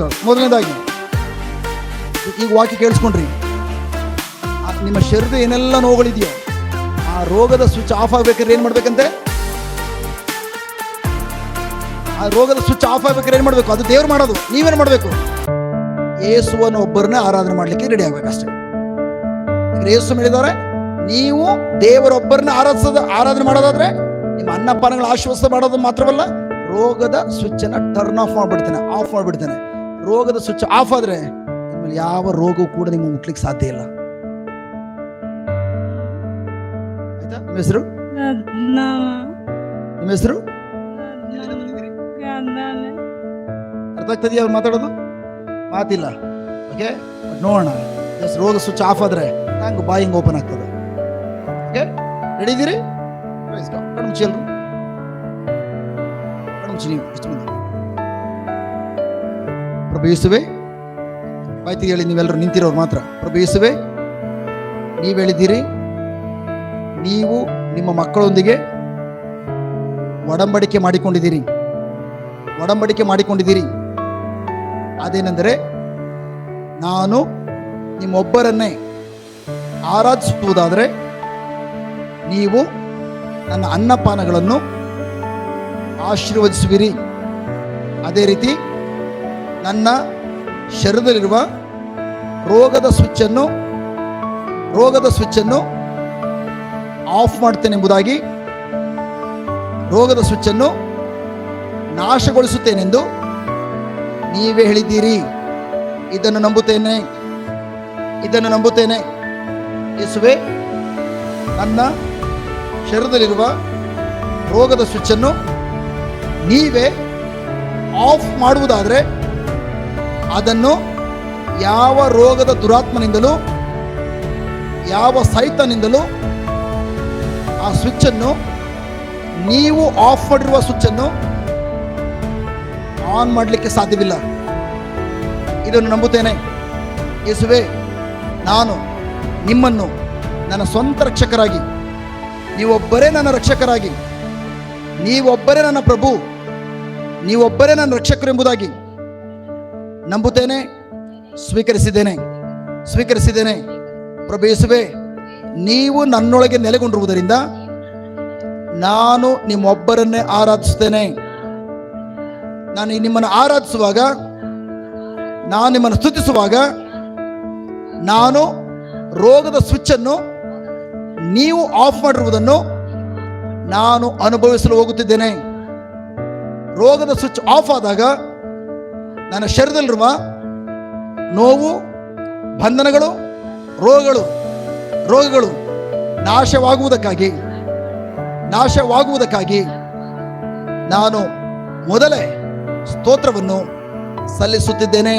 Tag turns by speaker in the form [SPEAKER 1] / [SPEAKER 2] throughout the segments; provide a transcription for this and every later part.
[SPEAKER 1] God ಮೊದಲನೇದಾಗಿ ಈಗ ವಾಕ್ಯ ಕೇಳಿಸ್ಕೊಂಡ್ರಿ. ನಿಮ್ಮ ಶರೀರದ ಏನೆಲ್ಲ ನೋವುಗಳಿದೆಯೋ, ಆ ರೋಗದ ಸ್ವಿಚ್ ಆಫ್ ಆಗ್ಬೇಕಾದ್ರೆ ಏನು ಮಾಡ್ಬೇಕಂತೆ? ಆ ರೋಗದ ಸ್ವಿಚ್ ಆಫ್ ಆಗ್ಬೇಕಾದ್ರೆ ಏನು ಮಾಡಬೇಕು? ಅದು ದೇವ್ರು ಮಾಡೋದು. ನೀವೇನು ಮಾಡಬೇಕು? ಯೇಸುವನ ಒಬ್ಬರನ್ನ ಆರಾಧನೆ ಮಾಡಲಿಕ್ಕೆ ರೆಡಿ ಆಗ್ಬೇಕಷ್ಟೇ. ಯೇಸು ಹೇಳಿದ್ದಾರೆ ನೀವು ದೇವರೊಬ್ಬರನ್ನ ಆರಾಧಿಸೋದು, ಆರಾಧನೆ ಮಾಡೋದಾದ್ರೆ, ನಿಮ್ಮ ಅನ್ನಪಾನಗಳ ಆಶ್ವಾಸ ಮಾಡೋದು ಮಾತ್ರವಲ್ಲ, ರೋಗದ ಸ್ವಿಚ್ ಅನ್ನ ಟರ್ನ್ ಆಫ್ ಮಾಡ್ಬಿಡ್ತೇನೆ ಆಫ್ ಮಾಡ್ಬಿಡ್ತೇನೆ. ರೋಗದ ಸ್ವಿಚ್ ಆಫ್ ಆದ್ರೆ ನಿಮ್ಮಲ್ಲಿ ಯಾವ ರೋಗವು ಕೂಡ ನಿಮ್ಗೆ ಮುಟ್ಲಿಕ್ಕೆ ಸಾಧ್ಯ ಇಲ್ಲ. ಆಯ್ತಾ? ನಿಮ್ಮ ಹೆಸರು? ನಿಮ್ಮ ಹೆಸರು? ಅರ್ಥ ಆಗ್ತದೆಯಾ ಅವ್ರು ಮಾತಾಡೋದು? ಮಾತಿಲ್ಲ. ಓಕೆ ನೋಡೋಣ. ಜಸ್ಟ್ ರೋಗ ಸ್ವಿಚ್ ಆಫ್ ಆದ್ರೆ ನಂಗೆ ಬಾಯಿ ಹಿಂಗೆ ಓಪನ್ ಆಗ್ತದೆ. ಓಕೆ ರೆಡಿ ಇದ್ದೀರಿ? ಕಣ್ಮುಚ್ಚಿ ಎಲ್ರು ಕಣ್ಮುಚ್ಚಿ ನೀವು. ಇಷ್ಟು ಮಂದಿ? ಪ್ರಭು ಯೇಸುವೆ, ಬಾಯ್ತಿಗೆ ಹೇಳಿ ನೀವೆಲ್ಲರೂ ನಿಂತಿರೋರು ಮಾತ್ರ. ಪ್ರಭು ಯೇಸುವೆ, ನೀವು ಹೇಳಿದ್ದೀರಿ, ನೀವು ನಿಮ್ಮ ಮಕ್ಕಳೊಂದಿಗೆ ಒಡಂಬಡಿಕೆ ಮಾಡಿಕೊಂಡಿದ್ದೀರಿ. ಒಡಂಬಡಿಕೆ ಮಾಡಿಕೊಂಡಿದ್ದೀರಿ. ಅದೇನೆಂದರೆ, ನಾನು ನಿಮ್ಮೊಬ್ಬರನ್ನೇ ಆರಾಧಿಸುವುದಾದರೆ, ನೀವು ನನ್ನ ಅನ್ನಪಾನಗಳನ್ನು ಆಶೀರ್ವದಿಸುವಿರಿ. ಅದೇ ರೀತಿ ನನ್ನ ಶರೀರದಲ್ಲಿರುವ ರೋಗದ ಸ್ವಿಚ್ಚನ್ನು ರೋಗದ ಸ್ವಿಚ್ಚನ್ನು ಆಫ್ ಮಾಡ್ತೇನೆ ಎಂಬುದಾಗಿ ರೋಗದ ಸ್ವಿಚ್ಚನ್ನು ನಾಶಗೊಳಿಸುತ್ತೇನೆಂದು ನೀವೇ ಹೇಳಿದ್ದೀರಿ. ಇದನ್ನು ನಂಬುತ್ತೇನೆ. ಇದನ್ನು ನಂಬುತ್ತೇನೆ. ಯೇಸುವೆ, ನನ್ನ ಶರೀರದಲ್ಲಿರುವ ರೋಗದ ಸ್ವಿಚ್ಚನ್ನು ನೀವೇ ಆಫ್ ಮಾಡುವುದಾದರೆ ಅದನ್ನು ಯಾವ ರೋಗದ ದುರಾತ್ಮನಿಂದಲೂ, ಯಾವ ಸೈತನಿಂದಲೂ ಆ ಸ್ವಿಚ್ಚನ್ನು, ನೀವು ಆಫ್ ಮಾಡಿರುವ ಸ್ವಿಚ್ಚನ್ನು ಆನ್ ಮಾಡಲಿಕ್ಕೆ ಸಾಧ್ಯವಿಲ್ಲ. ಇದನ್ನು ನಂಬುತ್ತೇನೆ. ಯೇಸುವೆ, ನಾನು ನಿಮ್ಮನ್ನು ನನ್ನ ಸ್ವಂತ ರಕ್ಷಕರಾಗಿ, ನೀವೊಬ್ಬರೇ ನನ್ನ ರಕ್ಷಕರಾಗಿ, ನೀವೊಬ್ಬರೇ ನನ್ನ ಪ್ರಭು, ನೀವೊಬ್ಬರೇ ನನ್ನ ರಕ್ಷಕರು ಎಂಬುದಾಗಿ ನಂಬುತ್ತೇನೆ, ಸ್ವೀಕರಿಸಿದ್ದೇನೆ ಸ್ವೀಕರಿಸಿದ್ದೇನೆ. ಪ್ರಭೇಸುವೆ ನೀವು ನನ್ನೊಳಗೆ ನೆಲೆಗೊಂಡಿರುವುದರಿಂದ ನಾನು ನಿಮ್ಮೊಬ್ಬರನ್ನೇ ಆರಾಧಿಸುತ್ತೇನೆ. ನಾನು ನಿಮ್ಮನ್ನು ಆರಾಧಿಸುವಾಗ, ನಾನು ನಿಮ್ಮನ್ನು ಸ್ತುತಿಸುವಾಗ, ನಾನು ರೋಗದ ಸ್ವಿಚ್ಚನ್ನು ನೀವು ಆಫ್ ಮಾಡಿರುವುದನ್ನು ನಾನು ಅನುಭವಿಸಲು ಹೋಗುತ್ತಿದ್ದೇನೆ. ರೋಗದ ಸ್ವಿಚ್ ಆಫ್ ಆದಾಗ ನನ್ನ ಶರೀರದಲ್ಲಿರುವ ನೋವು, ಬಂಧನಗಳು, ರೋಗಗಳು ರೋಗಗಳು ನಾಶವಾಗುವುದಕ್ಕಾಗಿ ನಾಶವಾಗುವುದಕ್ಕಾಗಿ ನಾನು ಮೊದಲೇ ಸ್ತೋತ್ರವನ್ನು ಸಲ್ಲಿಸುತ್ತಿದ್ದೇನೆ.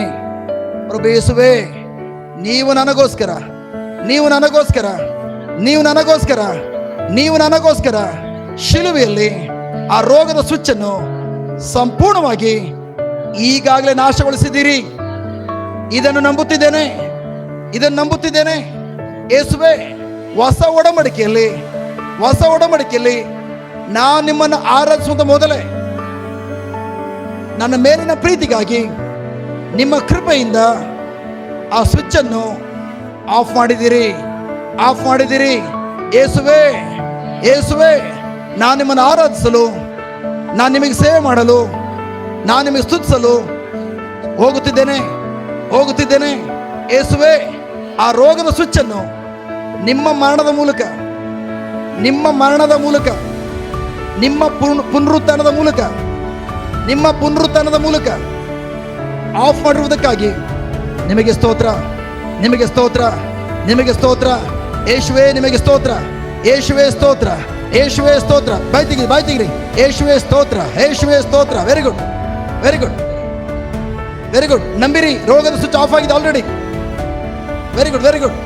[SPEAKER 1] ಪ್ರಭೇಸುವೆ ನೀವು ನನಗೋಸ್ಕರ ನೀವು ನನಗೋಸ್ಕರ ನೀವು ನನಗೋಸ್ಕರ ನೀವು ನನಗೋಸ್ಕರ ಶಿಲುವೆಯಲ್ಲಿ ಆ ರೋಗದ ಸ್ವಿಚ್ಚನ್ನು ಸಂಪೂರ್ಣವಾಗಿ ಈಗಾಗಲೇ ನಾಶಗೊಳಿಸಿದ್ದೀರಿ. ಇದನ್ನು ನಂಬುತ್ತಿದ್ದೇನೆ. ಇದನ್ನು ನಂಬುತ್ತಿದ್ದೇನೆ. ಯೇಸುವೆ, ಹೊಸ ಒಡಂಬಡಿಕೆಯಲ್ಲಿ ಹೊಸ ಒಡಂಬಡಿಕೆಯಲ್ಲಿ ನಾನು ನಿಮ್ಮನ್ನು ಆರಾಧಿಸುವಂತ ಮೊದಲೇ ನನ್ನ ಮೇಲಿನ ಪ್ರೀತಿಗಾಗಿ ನಿಮ್ಮ ಕೃಪೆಯಿಂದ ಆ ಸ್ವಿಚ್ ಅನ್ನು ಆಫ್ ಮಾಡಿದ್ದೀರಿ. ಆಫ್ ಮಾಡಿದ್ದೀರಿ. ಏಸುವೆ ಏಸುವೆ ನಾನು ನಿಮ್ಮನ್ನು ಆರಾಧಿಸಲು, ನಾನು ನಿಮಗೆ ಸೇವೆ ಮಾಡಲು ನಾನು ನಿಮಗೆ ಸ್ತುತಿಸಲು ಹೋಗುತ್ತಿದ್ದೇನೆ ಹೋಗುತ್ತಿದ್ದೇನೆ. ಏಸುವೆ ಆ ರೋಗದ ಸ್ವಿಚ್ಚನ್ನು ನಿಮ್ಮ ಮರಣದ ಮೂಲಕ, ನಿಮ್ಮ ಮರಣದ ಮೂಲಕ, ನಿಮ್ಮ ಪುನ್- ಪುನರುತ್ಥಾನದ ಮೂಲಕ, ನಿಮ್ಮ ಪುನರುತ್ಥಾನದ ಮೂಲಕ ಆಫ್ ಮಾಡಿರುವುದಕ್ಕಾಗಿ ನಿಮಗೆ ಸ್ತೋತ್ರ ನಿಮಗೆ ಸ್ತೋತ್ರ ನಿಮಗೆ ಸ್ತೋತ್ರ. ಯೇಸುವೆ, ನಿಮಗೆ ಸ್ತೋತ್ರ. ಯೇಸುವೆ ಸ್ತೋತ್ರ. ಯೇಸುವೆ, ಸ್ತೋತ್ರ. ಬಾಯ್ತಿಗಿರಿ ಬಾಯ್ತಿಗಿರಿ ಬಾಯ್ ತೆಗಿರಿ. ಯೇಸುವೆ, ಸ್ತೋತ್ರ. ಯೇಸುವೆ, ಸ್ತೋತ್ರ. Very good very good very good ನಂಬಿರಿ ರೋಗದ ಸ್ವಿಚ್ ಆಫ್ ಆಗಿದೆ already very good very good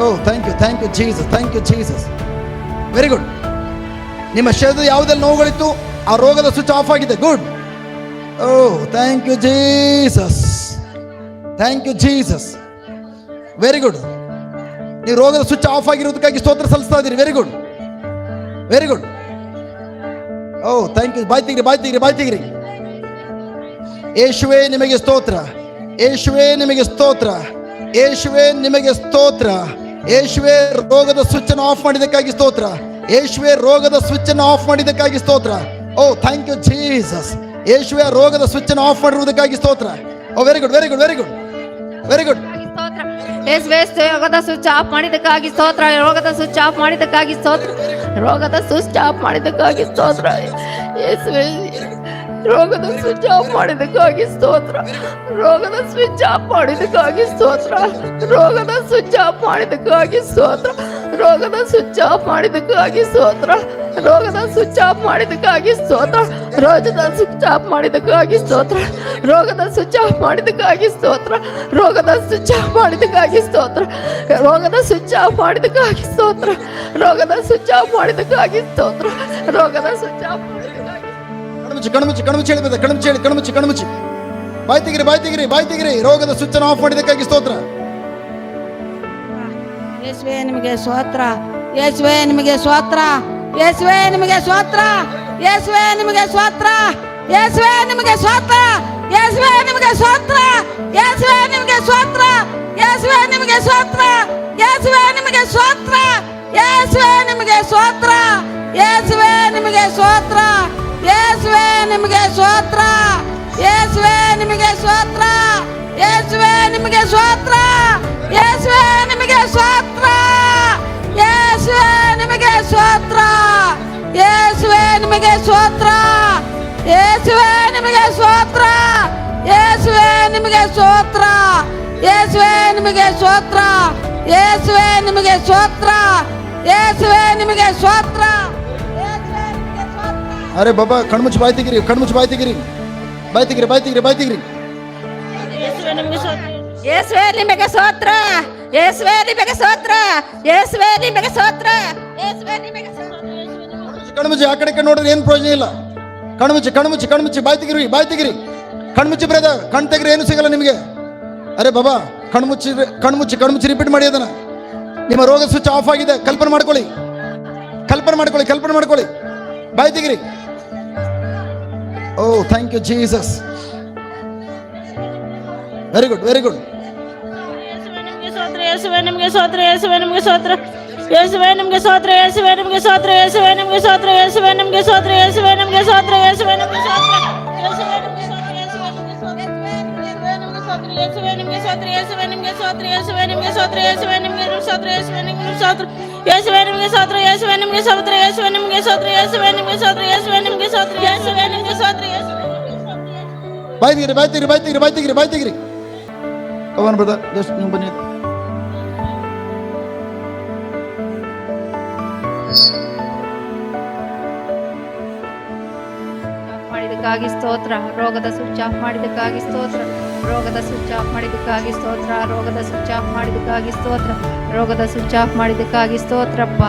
[SPEAKER 1] oh thank you thank you Jesus thank you Jesus very good ನಿಮ್ಮ ಶರೀರದ ಯಾವುದೆಲ್ಲ ನೋವುಗಳಿತ್ತು, ಆ ರೋಗದ ಸ್ವಿಚ್ ಆಫ್ ಆಗಿದೆ. Good oh thank you Jesus thank you Jesus very good ನೀವು ರೋಗದ ಸ್ವಿಚ್ ಆಫ್ ಆಗಿರೋದಕ್ಕಾಗಿ ಸ್ತೋತ್ರ ಸಲ್ಲಿಸ್ತಾ ಇದ್ದೀರಿ. Very good very good oh thank you ಬಾಯ್ ತೆಗಿರಿ ಬಾಯ್ ತೆಗಿರಿ ಬಾಯ್ ತೆಗಿರಿ ಯೇಸುವೆ ನಿಮಗೆ ಸ್ತೋತ್ರ. ಯೇಸುವೆ ನಿಮಗೆ ಸ್ತೋತ್ರ. ಯೇಸುವೆ ನಿಮಗೆ ಸ್ತೋತ್ರ. ಯೇಸುವೆ ರೋಗದ ಸ್ವಿಚ್ ಅನ್ನು ಆಫ್ ಮಾಡಿದ್ದಕ್ಕಾಗಿ ಸ್ತೋತ್ರ. ಯೇಸುವೆ ರೋಗದ ಸ್ವಿಚ್ ಅನ್ನು ಆಫ್ ಮಾಡಿದ್ದಕ್ಕಾಗಿ ಸ್ತೋತ್ರ. Oh, thank you Jesus. ಯೇಸುವೆ ರೋಗದ ಸ್ವಿಚ್ ಅನ್ನು ಆಫ್ ಮಾಡಿರುವುದಕ್ಕಾಗಿ ಸ್ತೋತ್ರ. ಓ very good very good very good very good
[SPEAKER 2] ರೋಗದ ಸ್ವಿಚ್ ಆಫ್ ಮಾಡಿದ್ದಕ್ಕಾಗಿ ಸ್ತೋತ್ರ. ರೋಗದ ಸ್ವಿಚ್ ಆಫ್ ಮಾಡಿದ್ದಕ್ಕಾಗಿ ಸ್ತೋತ್ರ. ರೋಗದ ಸ್ವಿಚ್ ಆಫ್ ಮಾಡಿದ್ದಕ್ಕಾಗಿ ಸ್ತೋತ್ರ. ರೋಗದ ಸ್ವಿಚ್ ಆಫ್ ಮಾಡಿದಕ್ಕಾಗಿ ಸ್ತೋತ್ರ ರೋಗದ ಸ್ವಿಚ್ ಆಫ್ ಮಾಡಿದಕ್ಕಾಗಿ ಸ್ತೋತ್ರ ರೋಗದ ಸ್ವಿಚ್ ಆಫ್ ಮಾಡಿದಕ್ಕಾಗಿ ಸ್ತೋತ್ರ ರೋಗದ ಸ್ವಿಚ್ ಆಫ್ ಮಾಡಿದಕ್ಕಾಗಿ ಸ್ತೋತ್ರ ರೋಗದ ಸ್ವಿಚ್ ಆಫ್ ಮಾಡಿದಕ್ಕಾಗಿ ಸ್ತೋತ್ರ ರೋಗದ ಸ್ವಿಚ್ ಆಫ್ ಮಾಡಿದಕ್ಕಾಗಿ ಸ್ತೋತ್ರ ರೋಗದ ಸ್ವಿಚ್ ಆಫ್ ಮಾಡಿದಕ್ಕಾಗಿ ಸ್ತೋತ್ರ ರೋಗದ ಸ್ವಿಚ್ ಆಫ್ ಮಾಡಿದಕ್ಕಾಗಿ ಸ್ತೋತ್ರ ರೋಗದ ಸ್ವಿಚ್ ಆಫ್ ಮಾಡಿದಕ್ಕಾಗಿ ಸ್ತೋತ್ರ ರೋಗದ ಸ್ವಿಚ್ ಆಫ್ ಮಾಡಿದಕ್ಕಾಗಿ ಸ್ತೋತ್ರ ರೋಗದ ಸ್ವಿಚ್ ಆಫ್
[SPEAKER 1] ಕಣ್ಮುಚ್ಚಿ ಕಣ್ಮುಚ್ಚಿ ಕಣ್ಮುಚ್ಚಿ ಹೇಳಿದ ಕಣ್ಮುಚ್ಚಿ ಹೇಳಿ ಕಣ್ಮುಚ್ಚಿ ಕಣ್ಮುಚ್ಚಿ ಬಾಯ್ ತೆಗಿರಿ ಬಾಯ್ ತೆಗಿರಿ ಬಾಯ್ ತೆಗಿರಿ ರೋಗದ ಸ್ವಿಚ್ ಆಫ್ ಮಾಡಿದಕ್ಕಾಗಿ ಸ್ತೋತ್ರ
[SPEAKER 3] ಯೇಸುವೆ ನಿಮಗೆ ಸ್ತೋತ್ರ ಯೇಸುವೆ ನಿಮಗೆ ಸ್ತೋತ್ರ ಯೇಸುವೆ ನಿಮಗೆ ಸ್ತೋತ್ರ ಯೇಸುವೆ ನಿಮಗೆ ಸ್ತೋತ್ರ ಯೇಸುವೆ ನಿಮಗೆ ಸ್ತೋತ್ರ ಯೇಸುವೆ ನಿಮಗೆ ಸ್ತೋತ್ರ ಯೇಸುವೆ ನಿಮಗೆ ಸ್ತೋತ್ರ ಯೇಸುವೆ ನಿಮಗೆ ಸ್ತೋತ್ರ ಯೇಸುವೆ ನಿಮಗೆ ಸ್ತೋತ್ರ ಯೇಸುವೆ ನಿಮಗೆ ಸ್ತೋತ್ರ ಯೇಸುವೆ ನಿಮಗೆ ಸ್ತೋತ್ರ ಯೇಸುವೆ ನಿಮಗೆ ಸ್ತೋತ್ರ ಯೇಸುವೆ ನಿಮಗೆ ಸ್ತೋತ್ರ ಯೇಸುವೆ ನಿಮಗೆ ಸ್ತೋತ್ರ ಯೇಸುವೆ ನಿಮಗೆ ಸ್ತೋತ್ರ ಯೇಸುವೆ ನಿಮಗೆ ಸ್ತೋತ್ರ ಯೇಸುವೆ ನಿಮಗೆ ಸ್ತೋತ್ರ ಯೇಸುವೆ ನಿಮಗೆ ಸ್ತೋತ್ರ ಯೇಸುವೆ ನಿಮಗೆ ಸ್ತೋತ್ರ ಯೇಸುವೆ ನಿಮಗೆ ಸ್ತೋತ್ರ ಯೇಸುವೆ ನಿಮಗೆ ಸ್ತೋತ್ರ ಯೇಸುವೆ ನಿಮಗೆ ಸ್ತೋತ್ರ
[SPEAKER 1] ಅರೆ ಬಾಬಾ ಕಣ್ಮುಚ್ಚಿ ಬಾಯ್ ತೆಗಿರಿ ಕಣ್ಮುಚ್ಚಿ ಬಾಯ್ ಬಾಯ್ತಿಗಿರಿ ಬಾಯ್ತಿಗಿರಿ ಬಾಯ್ ತೆಗಿರಿ ಬಾಯ್ ತೆಗಿರಿ.
[SPEAKER 3] ಯೇಸುವೆ ನಿಮಗೆ ಸೋತ್ರ. ಯೇಸುವೆ ನಿಮಗೆ ಸೋತ್ರ. ಯೇಸುವೆ ನಿಮಗೆ ಸೋತ್ರ. ಯೇಸುವೆ ನಿಮಗೆ ಸ್ತೋತ್ರ
[SPEAKER 1] ಕಣ್ಮುಚ್ಚಿ ಆ ಕಡೆ ನೋಡ್ರಿ ಏನು ಪ್ರಯೋಜನ ಇಲ್ಲ. ಕಣ್ಮುಚ್ಚಿ ಕಣ್ಮುಚ್ಚಿ ಕಣ್ಮುಚ್ಚಿ ಬಾಯ್ ತೆಗಿರಿ ಬಾಯ್ ತೆಗಿರಿ. ಕಣ್ಮುಚ್ಚಿ ಬ್ರದರ್ ಕಣ್ ತೆಗ್ರಿ ಏನು ಸಿಗಲ್ಲ ನಿಮಗೆ. ಅರೆ ಬಾಬಾ ಕಣ್ಮುಚ್ಚಿ ಕಣ್ಮುಚ್ಚಿ ಕಣ್ಮುಚ್ಚಿ ರಿಪೀಟ್ ಮಾಡಿ ಅದನ್ನ. ನಿಮ್ಮ ರೋಗ ಸ್ವಿಚ್ ಆಫ್ ಆಗಿದೆ ಕಲ್ಪನೆ ಮಾಡ್ಕೊಳ್ಳಿ. ಕಲ್ಪನೆ ಮಾಡ್ಕೊಳ್ಳಿ ಕಲ್ಪನೆ ಮಾಡ್ಕೊಳ್ಳಿ. ಬಾಯ್ ತೆಗಿರಿ. ಓ thank you Jesus very good very good
[SPEAKER 4] ಯೇಸುವೆ ನಿಮಗೆ ಸ್ತೋತ್ರ ಯೇಸುವೆ ನಿಮಗೆ ಸ್ತೋತ್ರ ಯೇಸುವೆ ನಿಮಗೆ ಸ್ತೋತ್ರ ಯೇಸುವೆ ನಿಮಗೆ ಸ್ತೋತ್ರ ಯೇಸುವೆ ನಿಮಗೆ ಸ್ತೋತ್ರ ಯೇಸುವೆ ನಿಮಗೆ ಸ್ತೋತ್ರ ಯೇಸುವೆ ನಿಮಗೆ ಸ್ತೋತ್ರ ಯೇಸುವೆ ನಿಮಗೆ ಸ್ತೋತ್ರ ಯೇಸುವೆ ನಿಮಗೆ ಸ್ತೋತ್ರ ಯೇಸುವೆ ನಿಮಗೆ ಸ್ತೋತ್ರ ಯೇಸುವೆ ನಿಮಗೆ ಸ್ತೋತ್ರ ಯೇಸುವೆ ನಿಮಗೆ ಸ್ತೋತ್ರ ಯೇಸುವೆ ನಿಮಗೆ ಸ್ತೋತ್ರ ಯೇಸುವೆ ನಿಮಗೆ ಸ್ತೋತ್ರ ಯೇಸುವೆ ನಿಮಗೆ ಸ್ತೋತ್ರ ಯೇಸುವೆ ನಿಮಗೆ ಸ್ತೋತ್ರ ಯೇಸುವೆ ನಿಮಗೆ ಸ್ತೋತ್ರ ಯೇಸುವೆ ನಿಮಗೆ ಸ್ತೋತ್ರ ಯೇಸುವೆ ನಿಮಗೆ ಸ್ತೋತ್ರ
[SPEAKER 1] ಬೈತಿಗಿರಿ ಬೈತಿಗಿರಿ ಬೈತಿಗಿರಿ ಬೈತಿಗಿರಿ ಬೈತಿಗಿರಿ ಅವನ್ ಬ್ರದರ್ ಜಸ್ಟ್ ನೀವು ಬನ್ನಿ
[SPEAKER 2] ಮಾಡಿದಕ್ಕಾಗಿ ಸ್ತೋತ್ರ ರೋಗದ ಸುಚ್ಚಾಫ್ ಮಾಡಿದಕ್ಕಾಗಿ ಸ್ತೋತ್ರ ರೋಗದ ಸ್ವಿಚ್ ಆಫ್ ಮಾಡಿದ್ದಕ್ಕಾಗಿ ಸ್ತೋತ್ರ ರೋಗದ ಸ್ವಿಚ್ ಆಫ್ ಮಾಡಿದ್ದಕ್ಕಾಗಿ ಸ್ತೋತ್ರ ರೋಗದ ಸ್ವಿಚ್ ಆಫ್ ಮಾಡಿದ್ದಕ್ಕಾಗಿ ಸ್ತೋತ್ರಪ್ಪ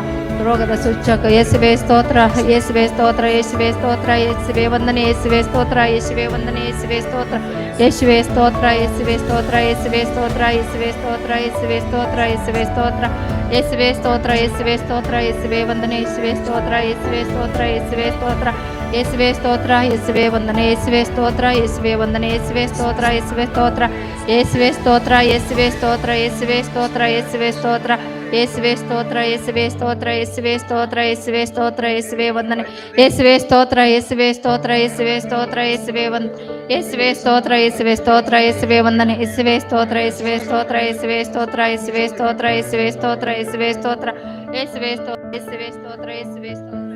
[SPEAKER 2] ರೋಗದ ಸ್ವಿಚ್ ಯೇಸುವೆ ಸ್ತೋತ್ರ ಯೇಸುವೆ ಸ್ತೋತ್ರ ಯೇಸುವೆ ಸ್ತೋತ್ರ ಯೇಸುವೆ ವಂದನೆ ಯೇಸುವೆ ಸ್ತೋತ್ರ ಯೇಸುವೆ ವಂದನೆ ಯೇಸುವೆ ಸ್ತೋತ್ರ ಯೇಸುವೆ ಸ್ತೋತ್ರ ಯೇಸುವೆ ಸ್ತೋತ್ರ ಯೇಸುವೆ ಸ್ತೋತ್ರ ಯೇಸುವೆ ಸ್ತೋತ್ರ ಯೇಸುವೆ ಸ್ತೋತ್ರ ಯೇಸುವೆ ಸ್ತೋತ್ರ ಯೇಸುವೆ ಸ್ತೋತ್ರ ಯೇಸುವೆ ಸ್ತೋತ್ರ ಯೇಸುವೆ ವಂದನೆ ಯೇಸುವೆ ಸ್ತೋತ್ರ ಯೇಸುವೆ ಸ್ತೋತ್ರ ಯೇಸುವೆ ಸ್ತೋತ್ರ ಯೇಸುವೆ ಸ್ತೋತ್ರ ಯೇಸುವೆ ವಂದನೆ ಯೇಸುವೆ ಸ್ತೋತ್ರ ಯೇಸುವೆ ವಂದನೆ ಯೇಸುವೆ ಸ್ತೋತ್ರ ಯೇಸುವೆ ಸ್ತೋತ್ರ ಯೇಸುವೆ ಸ್ತೋತ್ರ ಯೇಸುವೆ ಸ್ತೋತ್ರ ಯೇಸುವೆ ಸ್ತೋತ್ರ ಯೇಸುವೆ ಸ್ತೋತ್ರ ಯೇಸುವೆ ಸ್ತೋತ್ರ ಯೇಸುವೆ ಸ್ತೋತ್ರ ಯೇಸುವೆ ಸ್ತೋತ್ರ ಯೇಸುವೆ ಸ್ತೋತ್ರ ಯೇಸುವೆ ವಂದನೆ ಯೇಸುವೆ ಸ್ತೋತ್ರ ಯೇಸುವೆ ಸ್ತೋತ್ರ ಯೇಸುವೆ ಸ್ತೋತ್ರ ಯೇಸುವೆ ವಂದ ಯೇಸುವೆ ಸ್ತೋತ್ರ ಯೇಸುವೆ ಸ್ತೋತ್ರ ಯೇಸುವೆ ವಂದನೆ ಯೇಸುವೆ ಸ್ತೋತ್ರ ಯೇಸುವೆ ಸ್ತೋತ್ರ ಯೇಸುವೆ ಸ್ತೋತ್ರ ಯೇಸುವೆ ಸ್ತೋತ್ರ ಯೇಸುವೆ ಸ್ತೋತ್ರ ಯೇಸುವೆ ಸ್ತೋತ್ರ ಯೇಸುವೆ ಸ್ತೋತ್ರ ಯೇಸುವೆ ಸ್ತೋತ್ರ ಯೇಸುವೆ ಸ್ತೋತ್ರ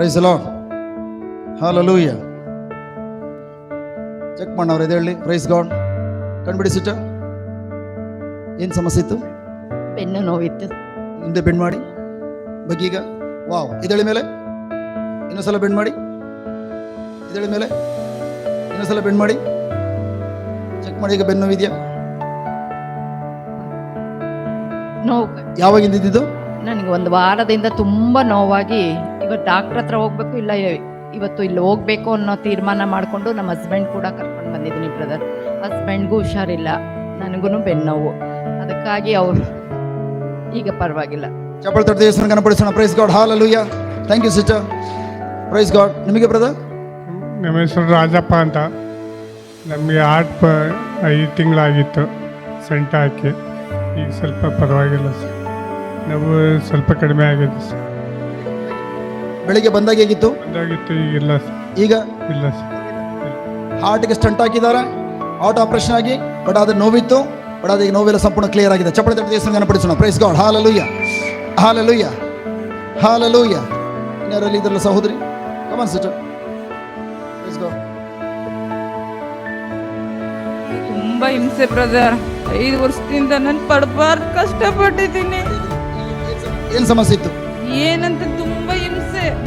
[SPEAKER 1] ಪ್ರೈಸ್ ಲಾರ್ಡ್ ಚೆಕ್ ಚೆಕ್ ಇದೆ ಹೇಳಿ ಪ್ರೈಸ್ ಗಾಡ್ ಕಣ್ಬಿಡಿ ಸಿಸ್ಟರ್ ಏನು ಸಮಸ್ಯೆ ಇತ್ತು
[SPEAKER 2] ಬೆನ್ನು ನೋವಿತ್ತು
[SPEAKER 1] ಮುಂದೆ ಬೆಂಡ್ ಮಾಡಿ ಬಗ್ಗೀಗ ವಾವ್ ಇದೇಳಿ ಮೇಲೆ ಇನ್ನೊಂದ್ಸಲ ಬೆಂಡ್ ಮಾಡಿ ಇದೇಳಿ ಮೇಲೆ ಇನ್ನೊಂದ್ಸಲ ಬೆಂಡ್ ಮಾಡಿ ಚೆಕ್ ಮಾಡಿ ಈಗ ಬೆನ್ನು ನೋವಿದೆಯಾ
[SPEAKER 2] ನೋವು
[SPEAKER 1] ಯಾವಾಗಿಂದ ಇದ್ದಿದ್ದು
[SPEAKER 2] ನನಗೆ ಒಂದು ವಾರದಿಂದ ತುಂಬ ನೋವಾಗಿ ಇವತ್ತು ಡಾಕ್ಟ್ರ್ ಹತ್ರ ಹೋಗ್ಬೇಕು ಇಲ್ಲ ಇವತ್ತು ಇಲ್ಲಿ ಹೋಗ್ಬೇಕು ಅನ್ನೋ ತೀರ್ಮಾನ ಮಾಡಿಕೊಂಡು ನಮ್ಮ ಹಸ್ಬೆಂಡ್ ಕೂಡ ಕರ್ಕೊಂಡು ಬಂದಿದ್ದೀನಿ ಬ್ರದರ್ ಹಸ್ಬೆಂಡ್ಗೂ ಹುಷಾರಿಲ್ಲ ನನಗೂ ಬೆನ್ನೋವು. ಅದಕ್ಕಾಗಿ ಅವರು ಈಗ ಪರವಾಗಿಲ್ಲ.
[SPEAKER 1] ಚಪ್ಪಳ ತೊಟ್ಟ ದೇವಸ್ಥಾನ ಕನಪಡಿಸೋಣ praise God hallelujah thank you sister praise God ನಿಮಗೆ ಬ್ರದರ್
[SPEAKER 5] ನಮ್ಮ ಹೆಸರು ರಾಜಪ್ಪ ಅಂತ. ನಮಗೆ ಆರ್ಟ್ ಪ ಐದು ತಿಂಗಳಾಗಿತ್ತು ಸೆಂಟ್ ಹಾಕಿ. ಈಗ ಸ್ವಲ್ಪ ಪರವಾಗಿಲ್ಲ ಸರ್ ನಾವು ಸ್ವಲ್ಪ ಕಡಿಮೆ ಆಗಿದೆ ಸರ್
[SPEAKER 1] ಬೆಳಿಗ್ಗೆ ಬಂದಾಗ ಹೇಗಿತ್ತು?
[SPEAKER 5] ಒಂದಾಗಿತ್ತು ಈಗಿಲ್ಲ ಸರ್
[SPEAKER 1] ಈಗ?
[SPEAKER 5] ಇಲ್ಲ ಸರ್
[SPEAKER 1] ಹಾರ್ಟ್ಗೆ ಸ್ಟಂಟ್ ಹಾಕಿದ್ದಾರೆ ಹಾರ್ಟ್ ಆಪರೇಷನ್ ಆಗಿ ಬಟ್ ಅದು ನೋವಿತ್ತು. ಬಟ್ ಅದೇ ನೋವೆಲ್ಲ ಸಂಪೂರ್ಣ ಕ್ಲಿಯರ್ ಆಗಿದೆ. ಚಪ್ಪಳೆ ತಟ್ಟ ದೇವಸ್ಥಾನ ಗಣಪಡಿಸೋಣ praise God hallelujah hallelujah hallelujah ಇನ್ಯಾರಲ್ಲಿ ಇದ್ರಲ್ಲ ಸಹೋದರಿ? ಕಮನ್ ಸಿಸ್ಟರ್ ಪ್ರೈಸ್ ಗಾಡ್
[SPEAKER 6] ತುಂಬಾ ಹಿಂಸೆ ಬ್ರದರ್ ಐದು ವರ್ಷದಿಂದ ನಾನು ಪಡಬಾರ್ದು ಕಷ್ಟಪಟ್ಟಿದ್ದೀನಿ.
[SPEAKER 1] ಏನು ಸಮಸ್ಯೆ ಇತ್ತು?
[SPEAKER 6] ಏನಂತ ತುಂಬಾ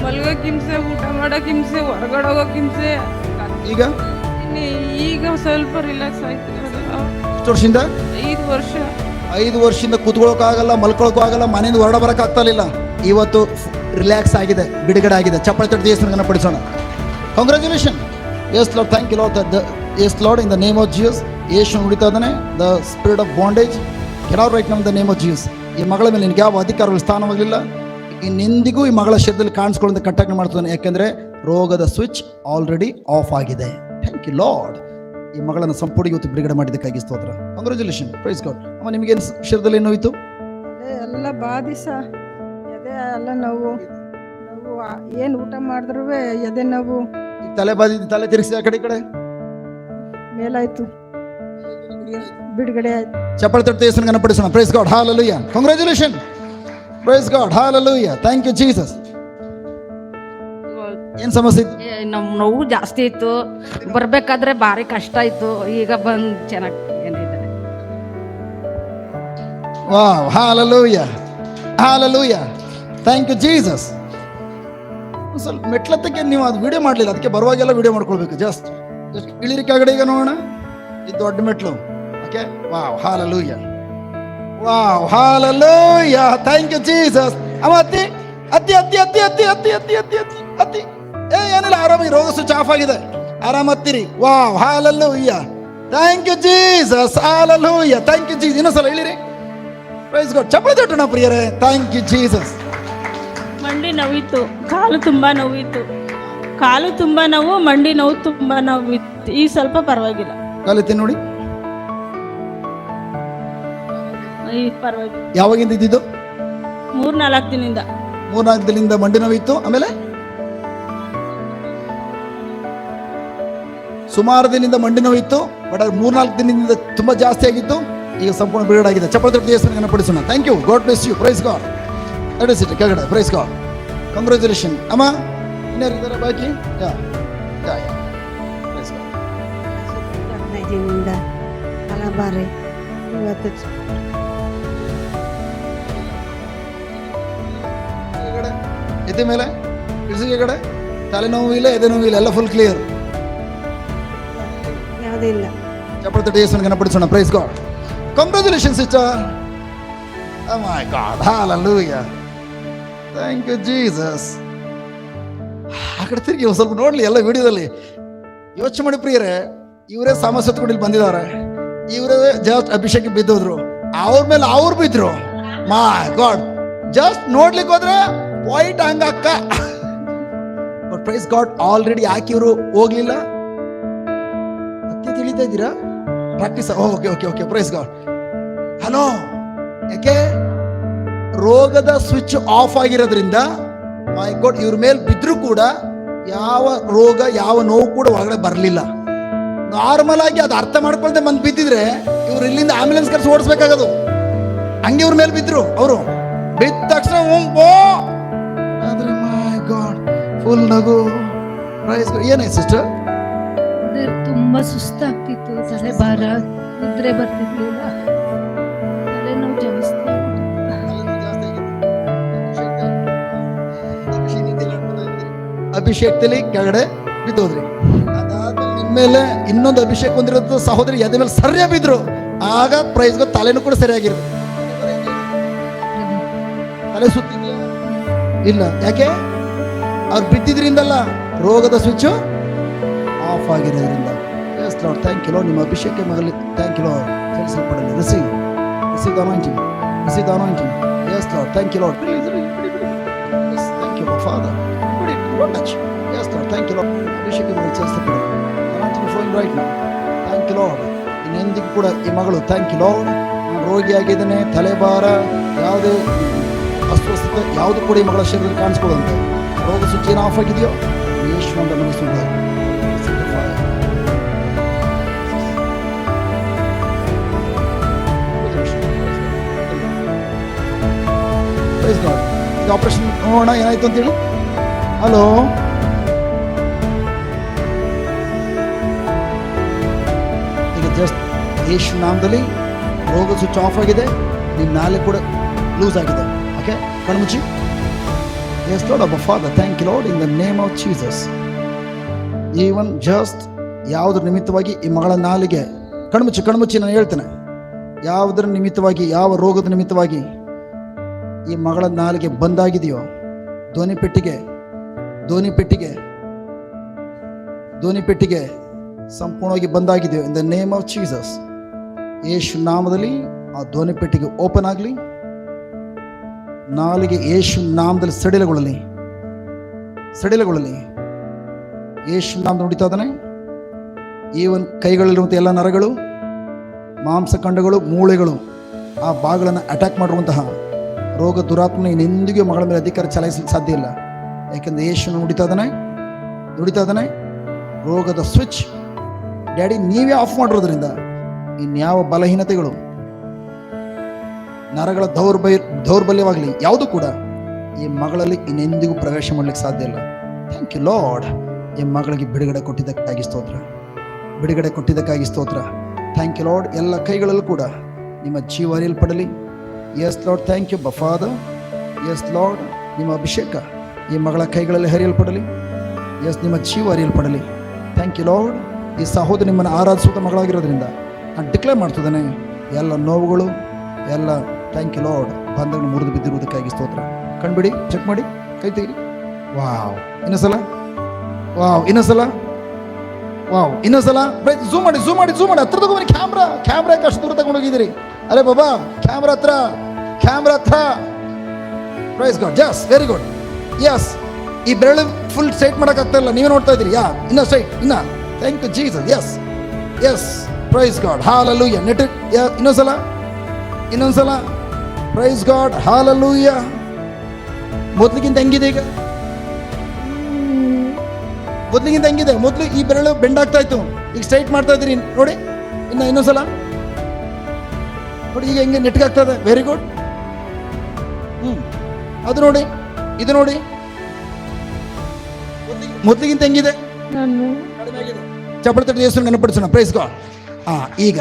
[SPEAKER 6] ಮಲ್ಗಕ್ ಹಿಂಸೆ ಊಟ ಮಾಡೋಕ್ ಹಿಂಸೆ ಹೊರಗಡೆ ಹೋಗೋಕ್ ಹಿಂಸೆ.
[SPEAKER 1] ಈಗ.
[SPEAKER 6] ಈಗ ಸ್ವಲ್ಪ ರಿಲ್ಯಾಕ್ಸ್ ಆಯ್ತು.
[SPEAKER 1] ಎಷ್ಟು ವರ್ಷದಿಂದ
[SPEAKER 6] ಐದು ವರ್ಷ.
[SPEAKER 1] ಐದು ವರ್ಷದಿಂದ ಕೂತ್ಕೊಳ್ಳೋಕ್ಕಾಗಲ್ಲ ಮಲ್ಕೊಳ್ಳೋಕ್ಕೂ ಆಗಲ್ಲ ಮನೆಯಿಂದ ಹೊರಡ ಆಗ್ತಾ ಇಲ್ಲ. ಇವತ್ತು ರಿಲ್ಯಾಕ್ಸ್ ಆಗಿದೆ ಬಿಡುಗಡೆ ಆಗಿದೆ. ಚಪ್ಪಳ ತಟ್ಟು ದೇವಸ್ಥಾನ ಗಣಪಡಿಸೋಣ congratulation yes Lord thank you Lord the yes Lord in the name of Jesus ಯೇಸು ನುಡಿತಾ ಇದ್ದಾನೆ. ದ ಸ್ಪಿರಿಟ್ ಆಫ್ ಬಾಂಡೇಜ್ ಕೆನಾರ್ ರೈಟ್ ನಮ್ ದ ನೇಮ್ ಆಫ್ ಜಿಯಸ್ ಈ ಮಗಳ ಮೇಲೆ ನಿನಗೆ ಯಾವ ಅಧಿಕಾರಗಳು ಸ್ಥಾನವಾಗಲಿಲ್ಲ. ಇನ್ನೆಂದಿಗೂ ಈ ಮಗಳ ಶರೀರದಲ್ಲಿ ಕಾಣಿಸ್ಕೊಳ್ಳೋದು ಕಟ್ಟಕ್ ಮಾಡ್ತಾನೆ. ಯಾಕೆಂದ್ರೆ ರೋಗದ ಸ್ವಿಚ್ ಆಲ್ರೆಡಿ ಆಫ್ ಆಗಿದೆ. ಥ್ಯಾಂಕ್ ಯು ಲಾರ್ಡ್ ಈ ಮಗಳನ್ನು ಸಂಪೂರ್ಣ ಇವತ್ತು ಬಿಡುಗಡೆ ಮಾಡಿದ್ದಕ್ಕಾಗಿ ಸ್ತೋತ್ರ. ಕಂಗ್ರ್ಯಾಚುಲೇಷನ್ ಪ್ರೈಸ್ ಗಾಡ್ ಅಮ್ಮ ನಿಮಗೇನು ನೋಯಿತು
[SPEAKER 7] ಅದೇ ಎಲ್ಲ ಬಾದಿಸ ಎದೆ ಎಲ್ಲ ನೋವು. ನೋವು ಏನು ಊಟ ಮಾಡಿದ್ರು ಎದೆ ನೋವು.
[SPEAKER 1] ತಲೆ ಬಾದಿ ತಲೆ ತಿರುಗಿಸಿ ಆ ಕಡೆ ಈ ಕಡೆ?
[SPEAKER 7] ಮೇಲಾಯ್ತು. ಬಿಡುಗಡೆ ಆಯ್ತು.
[SPEAKER 1] ಚಪ್ಪಳ ತೊಟ್ಟು ಹೆಸರು ಗಣಪಡಿಸೋಣ praise God hallelujah congratulation praise God hallelujah thank you Jesus ಏನ್ ಸಮಸ್ಯೆ ಇತ್ತು?
[SPEAKER 3] ನಮ್ಮ ನೋವು ಜಾಸ್ತಿ ಇತ್ತು. ಬರ್ಬೇಕಾದ್ರೆ ಭಾರಿ ಕಷ್ಟ ಇತ್ತು. ಈಗ ಬಂದು ಚೆನ್ನಾಗಿ ಏನಿದೆ.
[SPEAKER 1] Wow hallelujah hallelujah thank you Jesus ಸ್ವಲ್ಪ ಮೆಟ್ಲತ್ತಕ್ಕೆ ನೀವು ಅದು ವಿಡಿಯೋ ಮಾಡಲಿಲ್ಲ. ಅದಕ್ಕೆ ಬರುವಾಗೆಲ್ಲ ವಿಡಿಯೋ ಮಾಡ್ಕೊಳ್ಬೇಕು. ಜಸ್ಟ್ ಜಸ್ಟ್ ಇಳಿರಿ ಕೆಳಗಡೆ ಈಗ ನೋಡೋಣ. ಇದು ದೊಡ್ಡ ಮೆಟ್ಲು. Okay wow hallelujah wow hallelujah thank you Jesus ಅವ ಅತ್ತಿ ಅತ್ತಿ ಅತ್ತಿ ಅತ್ತಿ ಅತ್ತಿ ಅತ್ತಿ ಅತ್ತಿ ಅತ್ತಿ ಅತ್ತಿ ಅತ್ತಿ ಏ ಏನಿಲ್ಲ ಆರಾಮಾಗಿ ರೋಗ ಸ್ವಿಚ್ ಆಫ್ ಆಗಿದೆ ಆರಾಮ್ ಹತ್ತಿರಿ wow hallelujah thank you Jesus hallelujah thank you Jesus ಇನ್ನೊಂದ್ಸಲ ಹೇಳಿರಿ ಪ್ರೈಸ್ ಗಾಡ್ ಚಪ್ಪಲಿ ತಟ್ಟೋಣ ಪ್ರಿಯರೇ ಥ್ಯಾಂಕ್ ಯು ಜೀಸಸ್
[SPEAKER 4] ಮಂಡಿ ನೋವಿತ್ತು ಕಾಲು ತುಂಬ ನೋವಿತ್ತು ಕಾಲು ತುಂಬ ನೋವು ಮಂಡಿ ನೋವು ತುಂಬ ನೋವಿತ್ತು ಈ ಸ್ವಲ್ಪ ಪರವಾಗಿಲ್ಲ.
[SPEAKER 1] ಕಲಿತೆ ನೋಡಿ ಯಾವಾಗಿಂದ ಇದ್ದಿದ್ದು?
[SPEAKER 4] ಮೂರು ನಾಲ್ಕು ದಿನದಿಂದ.
[SPEAKER 1] ಮೂರ್ನಾಲ್ಕು ದಿನದಿಂದ ಮಂಡಿ ನೋವಿತ್ತು ಆಮೇಲೆ? ಸುಮಾರು ದಿನದಿಂದ ಮಂಡಿ ನೋವಿತ್ತು ಬಟ್ ಅದು ಮೂರ್ನಾಲ್ಕು ದಿನದಿಂದ ತುಂಬಾ ಜಾಸ್ತಿ ಆಗಿತ್ತು. ಈಗ ಸಂಪೂರ್ಣ ಬಿಡುಗಡೆ ಆಗಿದೆ. ಚಪ್ಪಳ ತಟ್ಟೆ ದೇವಸ್ಥಾನ thank you God bless you praise God ನಡೆಸಿಟ್ಟು ಕೆಳಗಡೆ. ಪ್ರೈಸ್ ಗಾಡ್ ಕಂಗ್ರ್ಯಾಚುಲೇಷನ್ ಅಮ್ಮ ಇನ್ಯಾರು ಇದ್ದಾರೆ ಬಾಕಿ? ಯಾ ಯಾ ಯಾ. ಪ್ರೈಸ್ ಗಾಡ್
[SPEAKER 7] ಹಲವಾರು ಇವತ್ತು
[SPEAKER 1] ಎದೆ ಮೇಲೆ? ಇಳಿಸಿಗೆ ಕಡೆ? ತಲೆನೋವು ಇಲ್ಲ ಎದೆ ನೋವು ಇಲ್ಲ ಎಲ್ಲ ಫುಲ್ ಕ್ಲಿಯರ್
[SPEAKER 7] ಯಾವುದೂ ಇಲ್ಲ.
[SPEAKER 1] ಚಪ್ಪಳ ತಟ್ಟೆ ಯೇಸುವಿನ praise God congratulation sister my God hallelujah thank you Jesus ಆ ಕಡೆ ತಿರುಗಿ ಸ್ವಲ್ಪ ನೋಡ್ಲಿ ಎಲ್ಲ ವಿಡಿಯೋದಲ್ಲಿ. ಯೋಚನೆ ಮಾಡಿ ಪ್ರಿಯರೇ ಇವರೇ ಸಮಸ್ಯೆ ಹೊತ್ಕೊಂಡು ಇಲ್ಲಿ ಬಂದಿದ್ದಾರೆ. ಇವರೇ ಜಸ್ಟ್ ಅಭಿಷೇಕ ಬಿದ್ದೋದ್ರು. ಅವ್ರ ಮೇಲೆ ಅವ್ರು ಬಿದ್ರು. ಮಾ ಗಾಡ್ ಜಸ್ಟ್ ನೋಡ್ಲಿಕ್ಕೆ ಹೋದ್ರೆ ವೈಟ್ ಹಂಗಕ್ಕ. ಬಟ್ ಪ್ರೈಸ್ ಗಾಡ್ ಆಲ್ರೆಡಿ ಯಾಕೆ ಹೋಗ್ಲಿಲ್ಲ. ಮತ್ತೆ ತಿಳಿತಾ ಇದ್ದೀರಾ? Practice okay okay okay praise God hello ಯಾಕೆ? ರೋಗದ ಸ್ವಿಚ್ ಆಫ್ ಆಗಿರೋದ್ರಿಂದ ಮೈ ಗಾಡ್ ಇವ್ರ ಮೇಲೆ ಬಿದ್ದರೂ ಕೂಡ ಯಾವ ರೋಗ, ಯಾವ ನೋವು ಕೂಡ ಒಳಗಡೆ ಬರಲಿಲ್ಲ. ನಾರ್ಮಲ್ ಆಗಿ ಅದು ಅರ್ಥ ಮಾಡ್ಕೊಳ್ದೆ ಬಂದು ಬಿದ್ದಿದ್ರೆ, ಇವ್ರು ಇಲ್ಲಿಂದ ಆಂಬುಲೆನ್ಸ್ ಕರೆಸಿ ಓಡಿಸ್ಬೇಕಾಗದು. ಹಂಗೆ ಇವ್ರ ಮೇಲೆ ಬಿದ್ರು ಅವರು. ಬಿದ್ದ ತಕ್ಷಣ ಓಂ ಗಾಡ್ ಫುಲ್ ನಗು. ಪ್ರೈಸ್ ಏನಾಯ್ತು ಸಿಸ್ಟರ್
[SPEAKER 2] ತುಂಬಾ ಸುಸ್ತಾಗ್ತಿತ್ತು. ತಲೆ ಭಾರ ನಿದ್ರೆ ಬರ್ತಿರ್ಲಿಲ್ಲ. ತಲೆನೋವು ಜಾಸ್ತಿ.
[SPEAKER 1] ಅಭಿಷೇಕದಲ್ಲಿ ಕೆಳಗಡೆ ಬಿದ್ದೋದ್ರಿ. ಅದಾದ್ಮೇಲೆ ನಿಮ್ಮೇಲೆ ಇನ್ನೊಂದು ಅಭಿಷೇಕ ಹೊಂದಿರೋದು ಸಹೋದರಿ ಎದೆ ಮೇಲೆ ಸರಿಯಾಗಿ ಬಿದ್ರು. ಆಗ ಪ್ರೈಸ್ಗೂ ತಲೆನೂ ಕೂಡ ಸರಿಯಾಗಿರು ತಲೆ ಸುತ್ತಿದ್ಯಾ? ಇಲ್ಲ. ಯಾಕೆ? ಅವ್ರು ಬಿದ್ದಿದ್ರಿಂದಲ್ಲ ರೋಗದ ಸ್ವಿಚ್ ಆಫ್ ಆಗಿರೋದ್ರಿಂದ. ಎಸ್ ಲಾರ್ಡ್ ಥ್ಯಾಂಕ್ ಯು ನಿಮ್ಮ ಅಭಿಷೇಕ ಮಗಲಿ ಥ್ಯಾಂಕ್ ಯು ಲೋ ಸಲ್ಲಿಸಲ್ಪಡಲಿ. Receive receive anointing receive anointing yes Lord thank you Lord thank you father touch yes Lord thank you Lord you, Lord. ಅಭಿಷೇಕ ಚಲಿಸಬೇಡ ಫ್ಲೋಯಿಂಗ್ ರೈಟ್ ನಾ thank you Lord ಇನ್ನೆಂದಿಗೂ ಕೂಡ ಈ ಮಗಳು ಥ್ಯಾಂಕ್ ಯು ಲಾರ್ಡ್ ರೋಗಿಯಾಗಿದ್ದಾನೆ ರೋಗಿಯಾಗಿದ್ದೇನೆ ತಲೆಭಾರ ಯಾವುದೇ ಅಸ್ವಸ್ಥತೆ ಯಾವುದು ಕೂಡ ಈ ಮಗಳ ಶರೀರದಲ್ಲಿ ಕಾಣಿಸ್ಕೊಳ್ಳುವಂತೆ. ರೋಗ ಸೂಚಿ ಆಫ್ ಆಗಿದೆಯೋ? ಯೇಸು ಅಂತ ಈಗ ಆಪರೇಷನ್ ನೋಡೋಣ ಏನಾಯ್ತು ಅಂತೇಳಿ ಹಲೋ ಈಗ ಜಸ್ಟ್ ಯೇಸು ನಾಮದಲ್ಲಿ ರೋಗ ಸ್ವಿಚ್ ಆಫ್ ಆಗಿದೆ. ನಿಮ್ಮ ನಾಲೆ ಕೂಡ ಲೂಸ್ ಆಗಿದೆ. ಓಕೆ ಕಣ್ಮುಚ್ಚಿ ಎಸ್ ಲಾರ್ಡ್ ಅಬ್ಬ father thank you Lord in the name of Jesus even just ಯಾವುದ್ರ ನಿಮಿತ್ತವಾಗಿ ಈ ಮಗಳ ನಾಲಿಗೆ ಕಣ್ಮುಚ್ಚಿ ಕಣ್ಮುಚ್ಚಿ ನಾನು ಹೇಳ್ತೇನೆ. ಯಾವುದರ ನಿಮಿತ್ತವಾಗಿ, ಯಾವ ರೋಗದ ನಿಮಿತ್ತವಾಗಿ ಈ ಮಗಳ ನಾಲಿಗೆ ಬಂದಾಗಿದೆಯೋ, ಧ್ವನಿ ಪೆಟ್ಟಿಗೆ ಧ್ವನಿ ಪೆಟ್ಟಿಗೆ ಧ್ವನಿ ಪೆಟ್ಟಿಗೆ ಸಂಪೂರ್ಣವಾಗಿ ಬಂದಾಗಿದೆಯೋ in the name of Jesus ಯೇಸು ನಾಮದಲ್ಲಿ ಆ ಧ್ವನಿ ಪೆಟ್ಟಿಗೆ ಓಪನ್ ಆಗಲಿ. ನಾಲಿಗೆ ಯೇಸು ನಾಮದಲ್ಲಿ ಸಡಿಲಗೊಳ್ಳಲಿ. ಸಡಿಲಗೊಳ್ಳಲಿ. ಯೇಸು ನಾಮ ನುಡಿತಾ ಇದ್ದಾನೆ. ಈವನ್ ಕೈಗಳಲ್ಲಿರುವಂಥ ಎಲ್ಲ ನರಗಳು ಮಾಂಸಖಂಡಗಳು ಮೂಳೆಗಳು ಆ ಭಾಗಗಳನ್ನು ಅಟ್ಯಾಕ್ ಮಾಡಿರುವಂತಹ ರೋಗ ದುರಾತ್ಮನ ಇನ್ನೆಂದಿಗೂ ಮಗಳ ಮೇಲೆ ಅಧಿಕಾರ ಚಲಾಯಿಸಲು ಸಾಧ್ಯ ಇಲ್ಲ. ಯಾಕೆಂದ್ರೆ ಯೇಸು ನುಡಿತಾ ಇದ್ದಾನೆ ನುಡಿತಾ ಇದ್ದಾನೆ. ರೋಗದ ಸ್ವಿಚ್ ಡ್ಯಾಡಿ ನೀವೇ ಆಫ್ ಮಾಡಿರೋದ್ರಿಂದ ಇನ್ಯಾವ ಬಲಹೀನತೆಗಳು ನರಗಳ ದೌರ್ಬಲ್ಯ, ದೌರ್ಬಲ್ಯವಾಗಲಿ, ಯಾವುದು ಕೂಡ ಈ ಮಗಳಲ್ಲಿ ಇನ್ನೆಂದಿಗೂ ಪ್ರವೇಶ ಮಾಡಲಿಕ್ಕೆ ಸಾಧ್ಯ ಇಲ್ಲ. ಥ್ಯಾಂಕ್ ಯು ಲಾರ್ಡ್ ಈ ಮಗಳಿಗೆ ಬಿಡುಗಡೆ ಕೊಟ್ಟಿದ್ದಕ್ಕಾಗಿ ಸ್ತೋತ್ರ. ಬಿಡುಗಡೆ ಕೊಟ್ಟಿದ್ದಕ್ಕಾಗಿ ಸ್ತೋತ್ರ. ಥ್ಯಾಂಕ್ ಯು ಲಾರ್ಡ್ ಎಲ್ಲ ಕೈಗಳಲ್ಲೂ ಕೂಡ ನಿಮ್ಮ ಜೀವ ಅರಿಯಲ್ಪಡಲಿ. ಎಸ್ ಲಾರ್ಡ್ ಥ್ಯಾಂಕ್ ಯು ಬಫಾದ ಎಸ್ ಲಾರ್ಡ್ ನಿಮ್ಮ ಅಭಿಷೇಕ ಈ ಮಗಳ ಕೈಗಳಲ್ಲಿ ಹರಿಯಲ್ಪಡಲಿ. ಎಸ್ ನಿಮ್ಮ ಜೀವ ಅರಿಯಲ್ಪಡಲಿ. ಥ್ಯಾಂಕ್ ಯು ಲಾರ್ಡ್ ಈ ಸಹೋದರ ನಿಮ್ಮನ್ನು ಆರಾಧಿಸುವ ಮಗಳಾಗಿರೋದ್ರಿಂದ ನಾನು ಡಿಕ್ಲೇರ್ ಮಾಡ್ತಿದ್ದೇನೆ, ಎಲ್ಲ ನೋವುಗಳು, ಎಲ್ಲ ಥ್ಯಾಂಕ್ ಯು ಲಾರ್ಡ್ ಬಂಧಗಳು ಮುರಿದು ಬಿದ್ದಿರುವುದಕ್ಕಾಗಿ ಸ್ತೋತ್ರ. ಕಂಡುಬಿಡಿ ಚೆಕ್ ಮಾಡಿ, ಕೈ ತೆಗಿರಿ ವಾವ್ ಇನ್ನೊಂದ್ಸಲ ವಾವ್ ಇನ್ನೊಂದ್ಸಲ ವಾವ್ ಇನ್ನೊಂದ್ಸಲ ಝೂಮ್ ಮಾಡಿ ಝೂಮ್ ಮಾಡಿ ಝೂಮ್ ಮಾಡಿ. ಹತ್ರ ತಗೊಂಡು ಕ್ಯಾಮ್ರಾ ಕ್ಯಾಮ್ರಾ ಅಷ್ಟು ದೂರ ತಗೊಂಡು ಹೋಗಿದ್ದೀರಿ ಅರೆ ಬಾಬಾ ಕ್ಯಾಮ್ರಾ ಹತ್ರ ಕ್ಯಾಮ್ರಾ ಹತ್ರ. Praise God yes very good yes ಈ ಬೆರಳು ಫುಲ್ ಸ್ಟ್ರೈಟ್ ಮಾಡೋಕ್ಕಾಗ್ತಾ ಇಲ್ಲ. ನೀವೇ ನೋಡ್ತಾ ಇದ್ದೀರಿ. ಯಾ ಇನ್ನ ಸೈಟ್ ಇನ್ನ. Thank you Jesus yes yes praise God hallelujah net ಇನ್ನೊಂದ್ಸಲ ಇನ್ನೊಂದ್ಸಲ ಪ್ರೈಸ್ ಗಾಡ್ ಹಾಲಲ್ಲೂಯ್ಯ ಮೊದ್ಲಿಗಿಂತ ಹೆಂಗಿದೆ ಈಗ? ಮೊದ್ಲಿಗಿಂತ ಹೆಂಗಿದೆ? ಮೊದಲು ಈ ಬೆರಳು ಬೆಂಡ್ ಆಗ್ತಾ ಇತ್ತು. ಈಗ ಸ್ಟ್ರೈಟ್ ಮಾಡ್ತಾ ಇದ್ದೀರಿ. ನೋಡಿ ಇನ್ನ ಇನ್ನೊಂದ್ಸಲ. ನೋಡಿ ಈಗ ಹೆಂಗೆ ನೆಟ್ಗಾಗ್ತಾ ಇದೆ. ವೆರಿ ಗುಡ್ ಹ್ಞೂ ಅದು ನೋಡಿ ಇದು ನೋಡಿ. ಮೊದ್ಲಿಗೆ- ಮೊದ್ಲಿಗಿಂತ ಹೆಂಗಿದೆ? ಚಪ್ಪಳ ತಟ್ಟು ದೇವಸ್ಥಾನ ನೆನಪಡಿಸೋಣ. ಪ್ರೈಸ್ ಗಾಡ್ ಹಾಂ ಈಗ.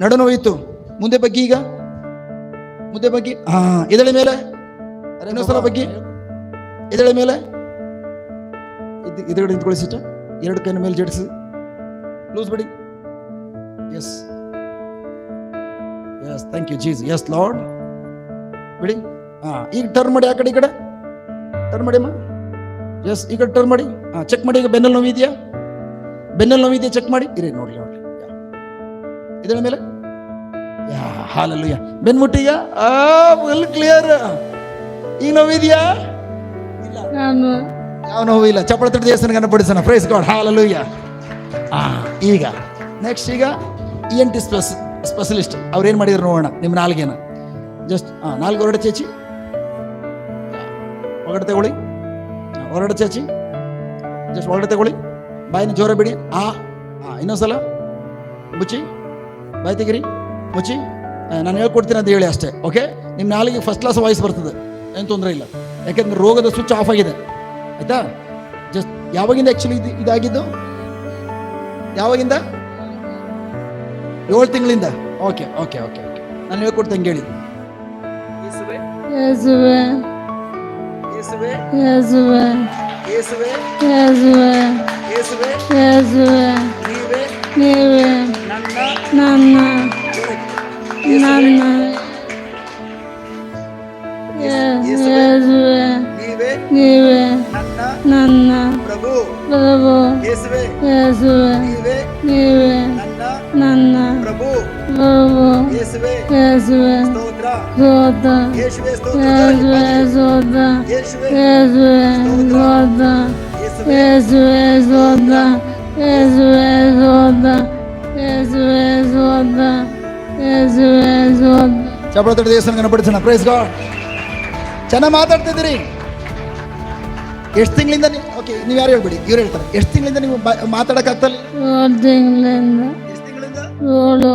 [SPEAKER 1] ನಡು ನೋವಿತ್ತು. ಮುಂದೆ ಬಗ್ಗೆ ಈಗ. ಮುಂದೆ ಬಗ್ಗೆ? ಹಾ ಎದಳೆ ಮೇಲೆ? ಸಲ ಇನ್ನೊಂದ್ಸಲ ಬಗ್ಗೆ? ಎದಳೆ ಮೇಲೆ? ಎದುರುಗಡೆ ನಿಂತ್ಕೊಳ್ಳಿ ಸಿಸ್ಟರ್. ಎರಡು ಕೈನ ಮೇಲೆ ಜಡಿಸಿ. ಲೂಸ್ ಬಿಡಿ. Yes yes thank you Jesus yes Lord ಬಿಡಿ. ಹಾ ಈಗ ಟರ್ನ್ ಮಾಡಿ ಆ ಕಡೆ ಈ ಕಡೆ. ಟರ್ನ್ ಮಾಡಿ ಅಮ್ಮ. ಎಸ್ ಈ ಕಡೆ ಟರ್ನ್ ಮಾಡಿ. ಹಾ ಚೆಕ್ ಮಾಡಿ ಈಗ ಬೆನ್ನಲ್ಲಿ ನೋವಿದೆಯಾ? ಬೆನ್ನಲ್ಲಿ ನೋವಿದೆಯಾ? ಚೆಕ್ ಮಾಡಿ. ಇರಿ ನೋಡಿ ನೋಡಿ ಇದರ ಮೇಲೆ? ಯಾ ಹಾಲಲ್ಲೂ ಯಾ ಬೆನ್ಮುಟ್ಟಿಗ ಆ ಫುಲ್ ಕ್ಲಿಯರ್ ಈಗ ನೋವಿದೆಯಾ?
[SPEAKER 6] ಇಲ್ಲ.
[SPEAKER 1] ಯಾವ ನೋವು ಇಲ್ಲ? ಚಪ್ಪಳ ತಟ್ಟು ದೇವಸ್ಥಾನ ಪಡಿಸೋಣ ಪ್ರೈಸ್ ಗಾಡ್ ಹಾಲಲ್ಲೂಯ್ಯ ಆ ಈಗ ನೆಕ್ಸ್ಟ್ ಈಗ ಇ ಎನ್ ಟಿ ಸ್ಪೆಸ್ ಸ್ಪೆಷಲಿಸ್ಟ್ ಅವ್ರೇನು ಮಾಡಿದ್ರು ನೋಡೋಣ ನಿಮ್ಮ ನಾಲ್ಗೇನ? ಜಸ್ಟ್ ಹಾಂ ನಾಲ್ಕು ಹೊರಡ ಚೇಚಿ. ಹೊರಗಡೆ ತಗೊಳ್ಳಿ. ಹೊರಡ ಚಾಚಿ. ಜಸ್ಟ್ ಹೊರಗಡೆ ತಗೊಳ್ಳಿ. ಬಾಯಿನ ಜೋರ ಬಿಡಿ. ಆ ಹಾಂ ಇನ್ನೊಂದ್ಸಲ. ಬುಚ್ಚಿ ಬಾಯಿ ತೆಗಿರಿ. ಮುಚ್ಚಿ ನಾನು ಹೇಳ್ಕೊಡ್ತೀನಿ ಅಂತ ಹೇಳಿ ಅಷ್ಟೇ ಓಕೆ ನಿಮ್ಮ ನಾಲಿಗೆ ಫಸ್ಟ್ ಕ್ಲಾಸ್ ವಾಯ್ಸ್ ಬರ್ತದೆ ಏನು ತೊಂದರೆ ಇಲ್ಲ. ಯಾಕೆಂದ್ರೆ ರೋಗದ ಸ್ವಿಚ್ ಆಫ್ ಆಗಿದೆ ಆಯ್ತಾ? ಜಸ್ಟ್ ಯಾವಾಗಿಂದ ಆ್ಯಕ್ಚುಲಿ ಇದು ಇದಾಗಿದ್ದು? ಯಾವಾಗಿಂದ? ಏಳು ತಿಂಗಳಿಂದ? ಓಕೆ ಓಕೆ ಓಕೆ ಓಕೆ ನಾನು ಹೇಳ್ಕೊಡ್ತಂಗೆ ಹೇಳಿ.
[SPEAKER 6] ಯೇಸುವೆ
[SPEAKER 1] ಯೇಸುವೆ
[SPEAKER 6] ಯೇಸುವೆ
[SPEAKER 1] ಯೇಸುವೆ
[SPEAKER 6] ಯೇಸುವೆ
[SPEAKER 1] ಯೇಸುವೆ
[SPEAKER 6] ಯೇಸುವೆ
[SPEAKER 1] ನೀವೇ?
[SPEAKER 6] ನೀವೇ.
[SPEAKER 1] ನನ್ನ.
[SPEAKER 6] ನನ್ನ ನನ್ನ ಯೇಸುವೆ
[SPEAKER 1] ನೀವೇ
[SPEAKER 6] ನೀವೇ
[SPEAKER 1] ನನ್ನ
[SPEAKER 6] ನನ್ನ
[SPEAKER 1] ಪ್ರಭು
[SPEAKER 6] ಪ್ರಭು
[SPEAKER 1] ಯೇಸುವೆ
[SPEAKER 6] ಯೇಸುವೆ
[SPEAKER 1] ನೀವೇ
[SPEAKER 6] ನೀವೇ
[SPEAKER 1] ನನ್ನ
[SPEAKER 6] ನನ್ನ
[SPEAKER 1] ಪ್ರಭು
[SPEAKER 6] ಪ್ರಭು
[SPEAKER 1] ಯೇಸುವೆ
[SPEAKER 6] ಯೇಸುವೆ
[SPEAKER 1] ಸ್ತೋತ್ರ
[SPEAKER 6] ಸ್ತೋತ್ರ
[SPEAKER 1] ಯೇಸುವೆ ಸ್ತೋತ್ರ
[SPEAKER 6] ಯೇಸುವೆ ಸ್ತೋತ್ರ
[SPEAKER 1] ಯೇಸುವೆ
[SPEAKER 6] ಯೇಸುವೆ ಸ್ತೋತ್ರ ಯೇಸುವೆ ಸ್ತೋತ್ರ ಯೇಸುವೆ ಸ್ತೋತ್ರ
[SPEAKER 1] ಚಪ್ಪಳ ಗಣಪಡಿಸೋಣ ಪ್ರೈಸ್ ಗಾಡ್ ಚೆನ್ನಾಗಿ ಮಾತಾಡ್ತಿದ್ದೀರಿ. ಎಷ್ಟು ತಿಂಗಳಿಂದ ನೀವು ಓಕೆ ನೀವು ಯಾರು ಹೇಳ್ಬಿಡಿ ಇವ್ರು ಹೇಳ್ತಾರೆ. ಎಷ್ಟು ತಿಂಗಳಿಂದ ನೀವು ಮಾತಾಡಕ್ಕಾಗ್ತಲ್ಲ
[SPEAKER 6] ಏಳು ತಿಂಗಳಿಂದ. ಏಳು.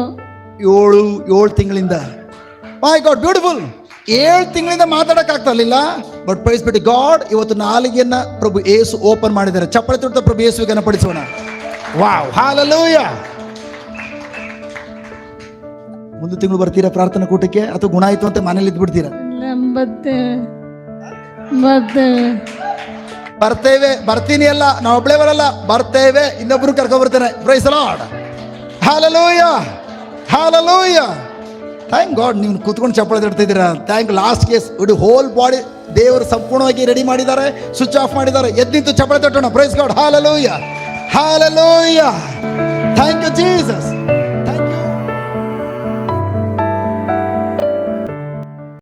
[SPEAKER 1] ಏಳು ಏಳು ತಿಂಗಳಿಂದ. ಮೈ ಗಾಡ್ ಬ್ಯೂಟಿಫುಲ್ ಏಳು ತಿಂಗಳಿಂದ ಮಾತಾಡೋಕ್ಕಾಗ್ತಲಿಲ್ಲ ಬಟ್ ಪ್ರೈಸ್ ಬಿಟ್ಟು ಗಾಡ್ ಇವತ್ತು ನಾಲಿಗೆಯನ್ನ ಪ್ರಭು ಏಸು ಓಪನ್ ಮಾಡಿದ್ದಾರೆ. ಚಪ್ಪಳೆ ತುಡ್ತ ಪ್ರಭು ಏಸು ಗಣಪಡಿಸೋಣ ವಾವ್ ಹಾಲಲೂಯ ಮುಂದೆ ತಿಂಗಳು ಬರ್ತೀರಾ ಪ್ರಾರ್ಥನಾ ಕೂಟಕ್ಕೆ? ಅಥವಾ ಗುಣ ಆಯ್ತು ಅಂತ ಮನೇಲಿ
[SPEAKER 6] ಇದ್ ಬಿಡ್ತೀರಾ
[SPEAKER 1] ಬರ್ತೇವೆ ಬರ್ತೀನಿ ಅಲ್ಲ. ನಾವು ಒಬ್ಳೆ ಬರಲ್ಲ. ಬರ್ತೇವೆ ಇನ್ನೊಬ್ರು ಕರ್ಕೊಂಡ್ ಬರ್ತೇನೆ praise Lord hallelujah hallelujah thank God ನೀವು ಕೂತ್ಕೊಂಡು ಚಪ್ಪಳ ತಡ್ತಿದ್ದೀರಾ ಥ್ಯಾಂಕ್ ಲಾಸ್ಟ್ ಕೇಸ್ ಇಡೀ ಹೋಲ್ ಬಾಡಿ ದೇವರು ಸಂಪೂರ್ಣವಾಗಿ ರೆಡಿ ಮಾಡಿದ್ದಾರೆ. ಸ್ವಿಚ್ ಆಫ್ ಮಾಡಿದ್ದಾರೆ. ಎದ್ದಿಂತು ಚಪ್ಪಳ ತಟ್ಟೋಣ praise God hallelujah hallelujah thank you Jesus